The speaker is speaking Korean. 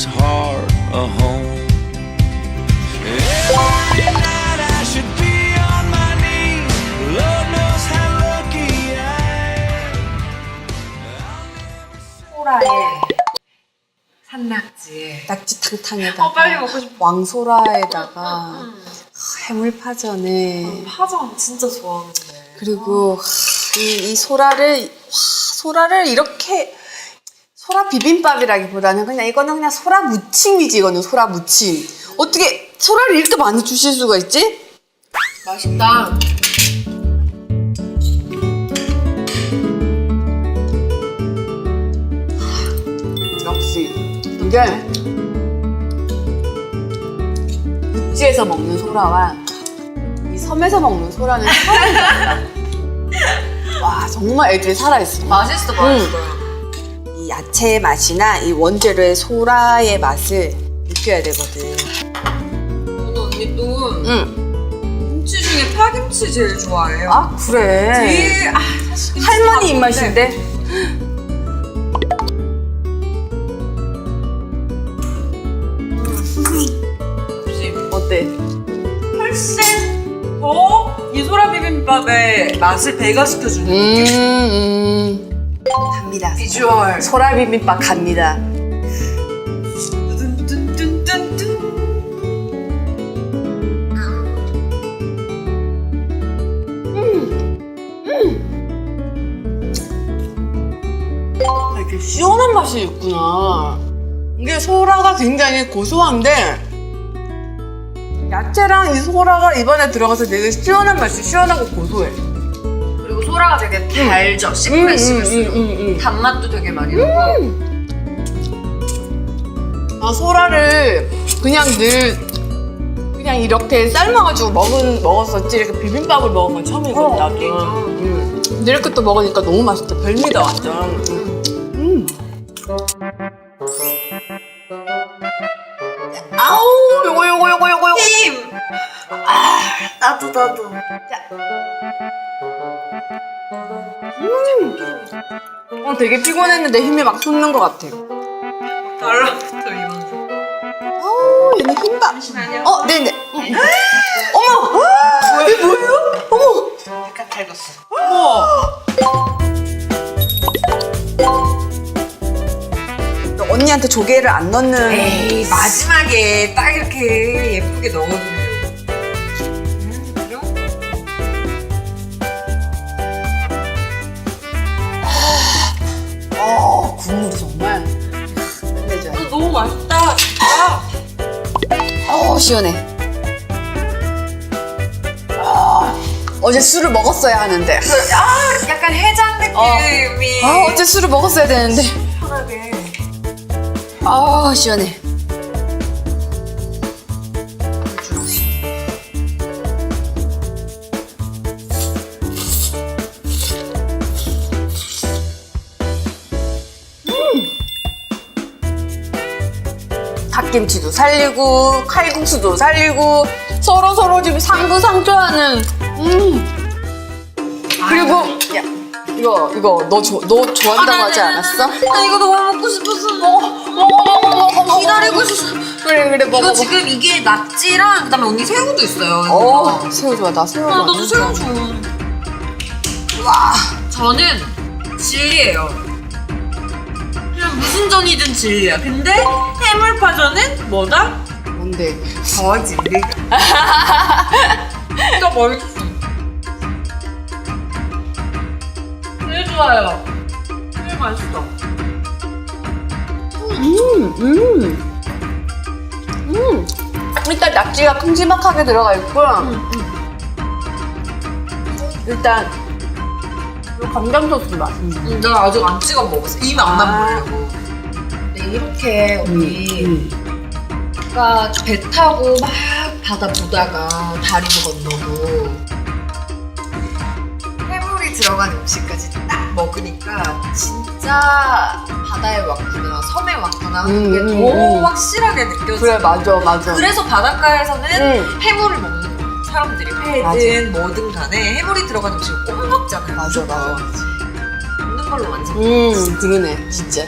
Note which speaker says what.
Speaker 1: mother's heart a home. Every night I should be on my knees. Lord knows how lucky I am.
Speaker 2: 소라에 산낙지에
Speaker 3: 낙지 탕탕에다가
Speaker 2: 어, 빨리 먹고 싶어.
Speaker 3: 왕소라에다가 해물파전에
Speaker 2: 파전 진짜 좋아하는데
Speaker 3: 그리고 하, 이, 이 소라를 와, 소라를 이렇게 소라 비빔밥이라기보다는 그냥 이거는 그냥 소라 무침이지 이거는 소라 무침 어떻게 소라를 이렇게 많이 주실 수가 있지?
Speaker 2: 맛있다
Speaker 3: 역시 이게 육지에서 먹는 소라와 이 섬에서 먹는 소라는 차원이 달라. 와 정말 애들이 살아있어
Speaker 2: 맛있어 맛있어
Speaker 3: 이 야채의 맛이나 이 원재료의 소라의 맛을 느껴야 되거든.
Speaker 2: 저는 언니 또
Speaker 3: 응.
Speaker 2: 김치 중에 파김치 제일 좋아해요.
Speaker 3: 아 그래.
Speaker 2: 제일 아 사실 김치
Speaker 3: 할머니
Speaker 2: 다
Speaker 3: 입맛인데?
Speaker 2: 먹는데
Speaker 3: 어때?
Speaker 2: 훨씬 더 이 소라 비빔밥의 맛을 배가시켜주는
Speaker 3: 음, 음. 갑니다
Speaker 2: 비주얼
Speaker 3: 소라 비빔밥 갑니다 아, 이렇게 시원한 맛이 있구나. 이게 소라가 굉장히 고소한데 야채랑 이 소라가 입안에 들어가서 되게 시원한 맛이 시원하고 고소해.
Speaker 2: 소라가 되게 달죠 씹으면 씹을수록
Speaker 3: 음.
Speaker 2: 단맛도 되게 많이 나고
Speaker 3: 아 소라를 그냥 늘 그냥 이렇게 삶아가지고 먹은 먹었었지 이렇게 비빔밥을 먹은 건 처음이거든
Speaker 2: 어,
Speaker 3: 나도.
Speaker 2: 진짜.
Speaker 3: 음. 근데 이렇게 또 먹으니까 너무 맛있다. 별미다 완전. 음. 음.
Speaker 2: 나도 나도
Speaker 3: 어, 되게 피곤했는데 힘이 막 솟는 것 같아.
Speaker 2: 달라붙어 이건
Speaker 3: 아우 얘는 힘봐.
Speaker 2: 잠시만요
Speaker 3: 어 네네. 음. 어머. 아, 이게 뭐예요? 어머.
Speaker 2: 약간 달궜어
Speaker 3: 너 언니한테 조개를 안 넣는.
Speaker 2: 에이 마지막에 딱 이렇게 예쁘게 넣어주려
Speaker 3: 국물이 정말. 끝내줘야
Speaker 2: 이거 너무 맛있다 진짜
Speaker 3: 어 시원해. 아, 어제 술을 먹었어야 하는데.
Speaker 2: 아 약간 해장 느낌이
Speaker 3: 아 어제 술을 먹었어야 되는데.
Speaker 2: 편하게
Speaker 3: 아 시원해. 닭김치도 살리고 칼국수도 살리고 서로 서로 지금 상부상조하는 음 그리고 야 이거 이거 너, 조, 너 좋아한다고 하지 않았어?
Speaker 2: 나 이거 너무 먹고 싶었어
Speaker 3: 먹어 먹어 먹어 먹어
Speaker 2: 기다리고 있었어
Speaker 3: 그래 그래 먹어
Speaker 2: 이거
Speaker 3: 먹어
Speaker 2: 지금 이게 낙지랑 그다음에 언니 새우도 있어요
Speaker 3: 어 새우 좋아 나 새우
Speaker 2: 아, 나도
Speaker 3: 완전
Speaker 2: 새우
Speaker 3: 좋아.
Speaker 2: 좋아. 와, 저는 진리예요. 그냥 무슨 전이든 진리야. 근데 해물파전은 뭐다?
Speaker 3: 뭔데
Speaker 2: 더 진리가. 진짜 맛있어. 제일 좋아요. 제일 맛있어.
Speaker 3: 음 음 음. 일단 낙지가 큼지막하게 들어가 있고 일단 이 간장 소스 맛
Speaker 2: 음, 나 아직 안 찍어 먹었어. 입에 안
Speaker 3: 아.
Speaker 2: 남으려고. 이렇게
Speaker 3: 음.
Speaker 2: 아까 배 타고 막 바다 보다가 다리도 건너고 해물이 들어간 음식까지 딱 먹으니까 진짜 바다에 왔구나 섬에 왔구나 하는
Speaker 3: 음,
Speaker 2: 게
Speaker 3: 음,
Speaker 2: 더
Speaker 3: 음.
Speaker 2: 확실하게 느껴져
Speaker 3: 그래 맞아 맞아
Speaker 2: 그래서 바닷가에서는
Speaker 3: 음.
Speaker 2: 해물을 먹는 거예요 사람들이 회든 뭐든 간에 해물이 들어간 음식을 꼭 먹잖아요
Speaker 3: 맞아, 맞아.
Speaker 2: 먹는 걸로 완성
Speaker 3: 음 그러네 진짜